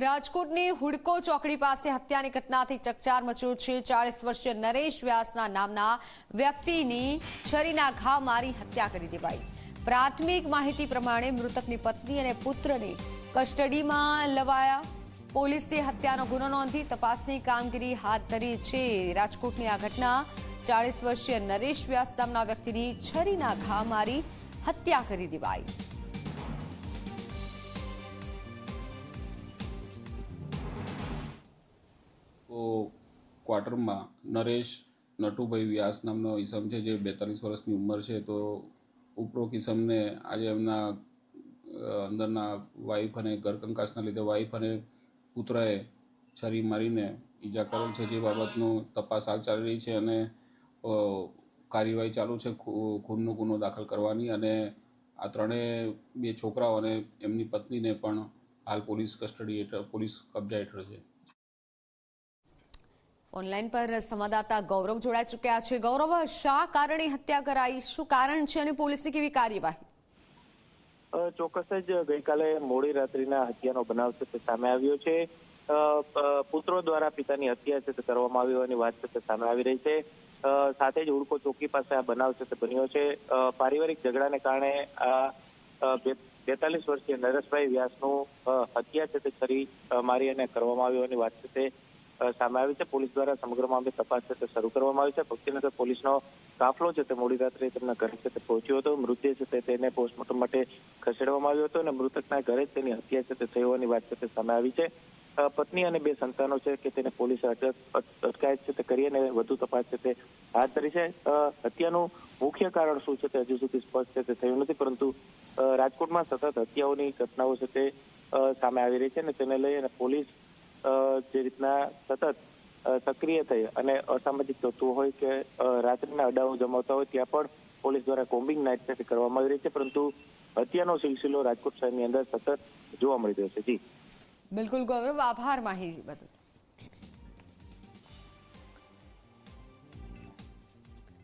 રાજકોટની હુડકો ચોકડી પાસે હત્યાની ઘટનાથી ચકચાર મચ્યો છે. ચાળીસ વર્ષીય નરેશ વ્યાસના નામના વ્યક્તિની છરીના ઘા મારી હત્યા કરી દેવાઈ. પ્રાથમિક માહિતી પ્રમાણે મૃતકની પત્ની અને પુત્રને કસ્ટડીમાં લવાયા. પોલીસે હત્યાનો ગુનો નોંધી તપાસની કામગીરી હાથ ધરી છે. રાજકોટની આ ઘટના ચાળીસ વર્ષીય નરેશ વ્યાસ નામના વ્યક્તિની છરીના ઘા મારી હત્યા કરી દેવાઈ. ક્વાર્ટરમાં નરેશ નટુભાઈ વ્યાસ નામનો ઈસમ છે, જે બેતાલીસ વર્ષની ઉંમર છે, તો ઉપરોક્ત ઈસમને આજે એમના અંદરના વાઈફ અને ઘરકંકાસના લીધે વાઈફ અને પુત્રએ છરી મારીને ઈજા કરેલ છે, જે બાબતનું તપાસ હાલ ચાલી રહી છે અને કાર્યવાહી ચાલુ છે ખૂનનો ગુનો દાખલ કરવાની અને આ ત્રણેય બે છોકરાઓ અને એમની પત્નીને પણ હાલ પોલીસ કસ્ટડી હેઠળ, પોલીસ કબજા હેઠળ છે. ઓનલાઈન પર સંવાદદાતા ગૌરવ જોડાઈ ચૂક્યા છે. ગૌરવ, શા કારણે હત્યા કરાઈ? શું કારણ છે અને પોલીસની કેવી કાર્યવાહી? ચોક્કસ જ ગઈકાલે મોડી રાત્રિના હત્યાનો બનાવ છે તે સામે આવ્યો છે. પુત્રો દ્વારા પિતાની હત્યા છે તે કરવામાં આવી હોવાની વાત છે તે સામે આવી રહી છે. સાથે જ ઉડકો ચોકી પાસે આ બનાવ છે તે બન્યો છે. પારિવારિક ઝઘડાને કારણે આ બેતાલીસ વર્ષીય નરેશભાઈ વ્યાસનું હત્યા છે તે છરી મારી અને કરવામાં આવી હોવાની વાત છે તે સામે આવી છે. પોલીસ દ્વારા સમગ્ર મામલે તપાસ છે તે શરૂ કરવામાં આવી છે. ભક્તિનગર પોલીસનો કાફલો છે તે મોડી રાત્રે તેમના ઘરે છે તે પહોંચ્યો હતો. મૃતદેહ છે તેને પોસ્ટમોર્ટમ માટે ખસેડવામાં આવ્યો હતો અને મૃતકના ઘરે તેની હત્યા છે તે થઈ હોવાની વાત છે તે સામે આવી છે. પત્ની અને બે સંતાનો છે કે તેને પોલીસે અટકાયત છે તે કરી અને વધુ તપાસ છે તે હાથ ધરી છે. હત્યાનું મુખ્ય કારણ શું છે તે હજુ સુધી સ્પષ્ટ છે તે થયું નથી, પરંતુ રાજકોટમાં સતત હત્યાઓની ઘટનાઓ છે તે સામે આવી રહી છે અને તેને લઈ અને પોલીસ જે રીતના સતત સક્રિય થઈ અને અસામાજિક તત્વો હોય કે રાત્રિના અડાઓ જમાવતા હોય ત્યાં પણ પોલીસ દ્વારા કોમ્બિંગ નાઇટ છે કરવામાં આવી રહી છે, પરંતુ હત્યાનો સિલસિલો રાજકોટ શહેરની અંદર સતત જોવા મળી રહ્યો છે. જી. બિલકુલ ગૌરવ, આભાર માહિતી બદલ.